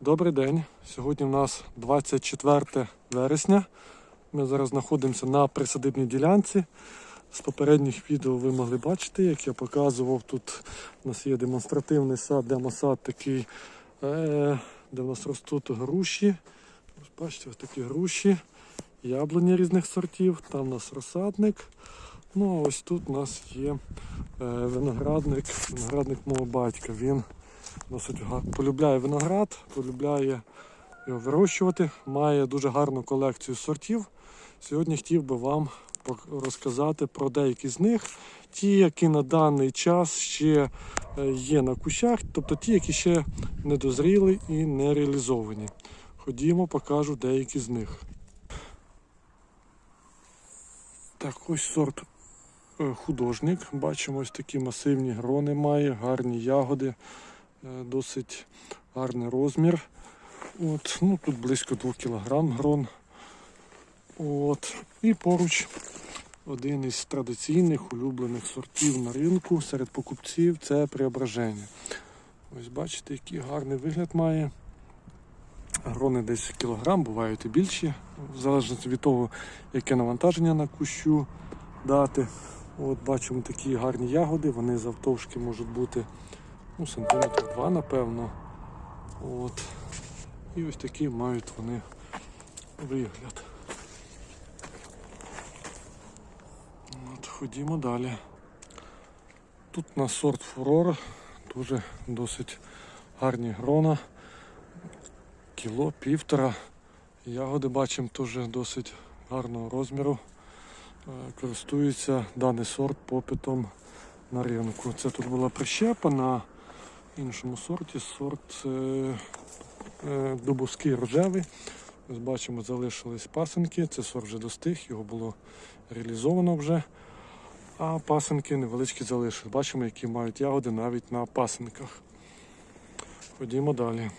Добрий день. Сьогодні в нас 24 вересня. Ми зараз знаходимося на присадибній ділянці. З попередніх відео ви могли бачити, як я показував, тут у нас є демонстративний сад, демосад такий, е, де в нас ростуть груші. Ось бачите, ось такі груші, яблуні різних сортів, там у нас розсадник. Ну а ось тут у нас є е, виноградник, виноградник мого батька. Він досить полюбляє виноград, полюбляє його вирощувати, має дуже гарну колекцію сортів. Сьогодні хотів би вам розказати про деякі з них, ті, які на даний час ще е, є на кущах, тобто ті, які ще не дозріли і не реалізовані. Ходімо, покажу деякі з них. Так, ось сорт е, художник. Бачимо, ось такі масивні грони має, гарні ягоди, досить гарний розмір. От, ну, тут близько 2 кг грон. От. І поруч один із традиційних улюблених сортів на ринку серед покупців це преображення. Ось бачите, який гарний вигляд має. Грони десь кілограм, бувають і більші, в залежності від того, яке навантаження на кущу дати. От бачимо такі гарні ягоди, вони завтовшки можуть бути ну, сантиметр два, напевно. От. І ось такі мають вони вигляд. От, ходімо далі. Тут у нас сорт фурор, дуже досить гарні грона. Кіло, півтора. Ягоди бачимо теж досить гарного розміру. Е, Користується даний сорт попитом на ринку. Це тут була прищепа на іншому сорті, сорт е, е, дубовський рожевий. Ось бачимо, залишились пасенки. Це сорт вже достиг, його було реалізовано вже. А пасенки невеличкі залишились. Бачимо, які мають ягоди навіть на пасенках. Ходімо далі.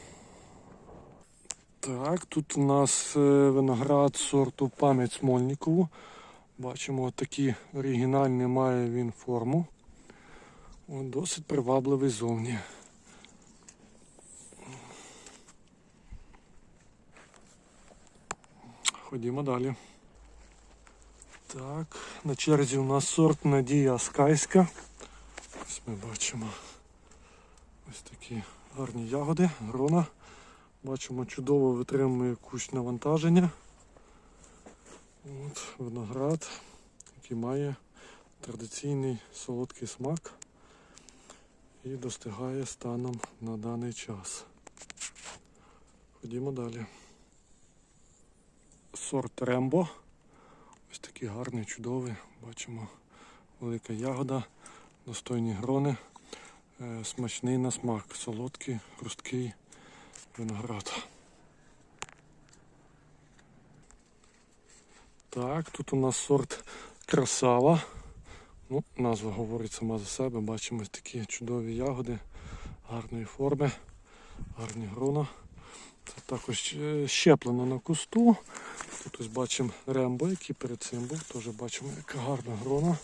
Так, тут у нас е, виноград сорту пам'ять Смольникову. Бачимо, такі оригінальні має він форму. Досить привабливий зовні. Ходімо далі. Так, на черзі у нас сорт Надія Скайська. Ось ми бачимо ось такі гарні ягоди, грона. Бачимо, чудово витримує кущ навантаження. От, виноград, який має традиційний солодкий смак і достигає станом на даний час. Ходімо далі. Сорт Рембо. Ось такий гарний, чудовий. Бачимо велика ягода, достойні грони, е, смачний на смак, солодкий, хрусткий виноград. Так, тут у нас сорт красава. Ну, назва говорить сама за себе. Бачимо такі чудові ягоди, гарної форми, гарні грона. Це також е, щеплено на кусту. Тут ось бачимо рембо, який перед цим був. Теж бачимо, яка гарна грона.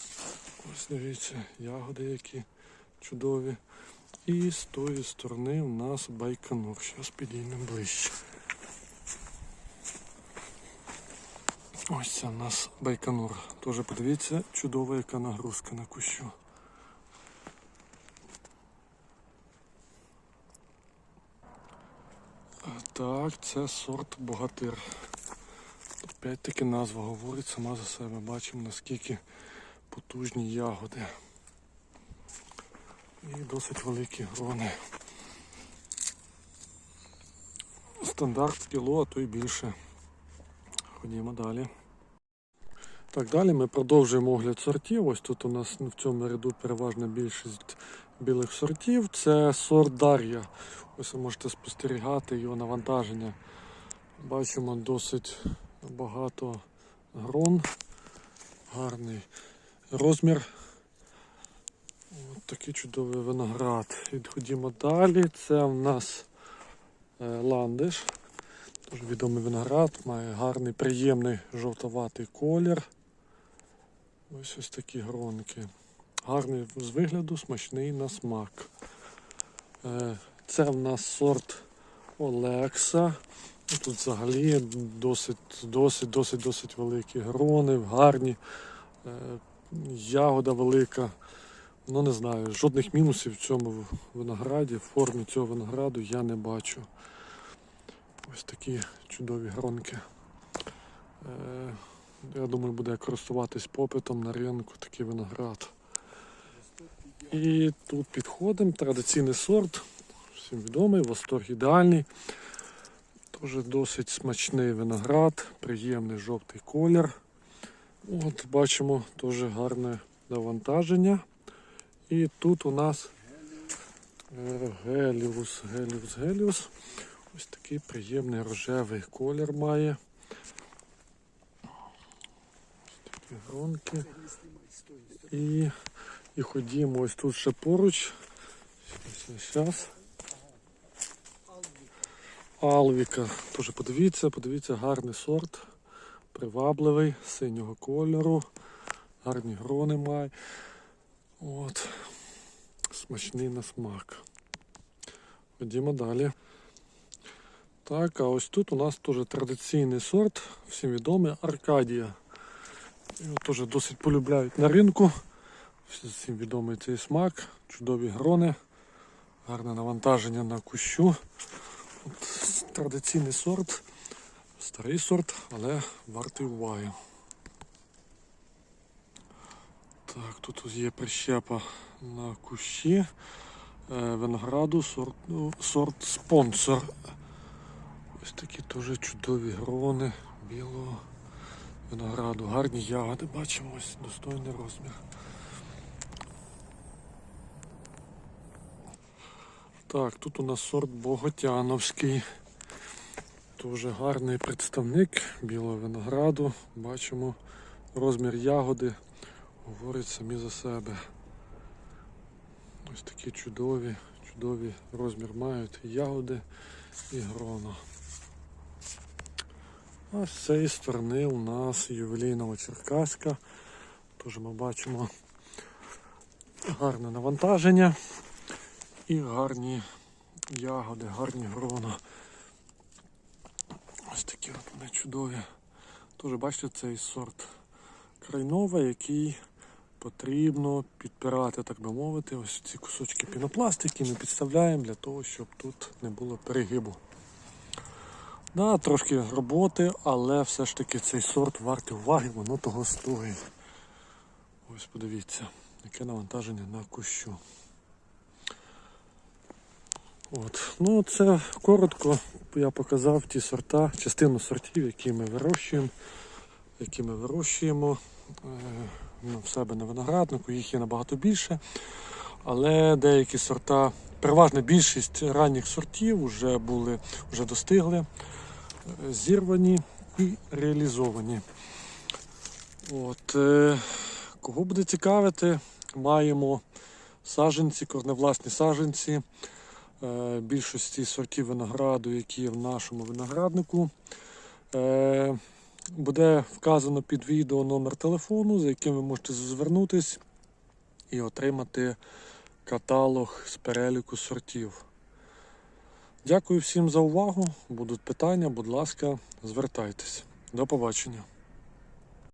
Ось дивіться, ягоди які чудові. І з тої сторони у нас байконур. Зараз підійдемо ближче. Ось це у нас байконур. Теж подивіться, чудова яка нагрузка на кущу. Так, це сорт богатир. Опять таки назва говорить сама за себе. Бачимо наскільки потужні ягоди. І досить великі грони. Стандарт кіло, а то й більше. Ходімо далі. Так, далі ми продовжуємо огляд сортів. Ось тут у нас в цьому ряду переважна більшість білих сортів. Це сорт Дар'я. Ось ви можете спостерігати його навантаження. Бачимо досить багато грон, гарний розмір. Ось такий чудовий виноград. Відходімо далі. Це в нас е, ландиш. Дуже відомий виноград, має гарний, приємний жовтоватий колір. Ось ось такі гронки. Гарний з вигляду, смачний на смак. Е, Це в нас сорт Олекса. Тут взагалі досить, досить, досить, досить великі грони, гарні. Е, Ягода велика. Ну не знаю, жодних мінусів в цьому винограді, в формі цього винограду я не бачу. Ось такі чудові гронки. Е, Я думаю, буде користуватись попитом на ринку такий виноград. І тут підходимо, традиційний сорт, всім відомий, восторг ідеальний. Теж досить смачний виноград, приємний жовтий колір. От бачимо теж гарне навантаження. І тут у нас е, геліус, геліус, геліус. Ось такий приємний рожевий колір має. Ось такі гронки. І, і ходімо ось тут ще поруч. Зараз. Алвіка. Теж подивіться, подивіться, гарний сорт. Привабливий, синього кольору. Гарні грони має. От. Смачний на смак. Ходімо далі. Так, а ось тут у нас теж традиційний сорт, всім відомий Аркадія. Його теж досить полюбляють на ринку. Всім відомий цей смак, чудові грони, гарне навантаження на кущу. От, традиційний сорт, старий сорт, але вартий уваги. Так, тут є прищепа на кущі е, винограду, сорт, ну, сорт спонсор. Ось такі теж чудові грони білого винограду. Гарні ягоди, бачимо, ось достойний розмір. Так, тут у нас сорт Боготяновський. Дуже гарний представник білого винограду. Бачимо розмір ягоди говорить самі за себе. Ось такі чудові, чудові розмір мають ягоди і грона. А з цієї сторони у нас ювелійного Черкаська. Теж ми бачимо гарне навантаження і гарні ягоди, гарні грона. Ось такі от вони чудові. Теж бачите цей сорт крайнова, який потрібно підпирати, так би мовити, ось ці кусочки пінопластики ми підставляємо для того, щоб тут не було перегибу. Да, трошки роботи, але все ж таки цей сорт вартий уваги, воно того стоїть. Ось подивіться, яке навантаження на кущу. От. Ну, це коротко я показав ті сорта, частину сортів, які ми вирощуємо, які ми вирощуємо е, ну, в себе на винограднику, їх є набагато більше. Але деякі сорта, переважна більшість ранніх сортів вже були, вже достигли, е, зірвані і реалізовані. От, е, кого буде цікавити, маємо саджанці, корневласні саджанці е, більшості сортів винограду, які є в нашому винограднику. Е, Буде вказано під відео номер телефону, за яким ви можете звернутись і отримати каталог з переліку сортів. Дякую всім за увагу. Будуть питання, будь ласка, звертайтесь. До побачення.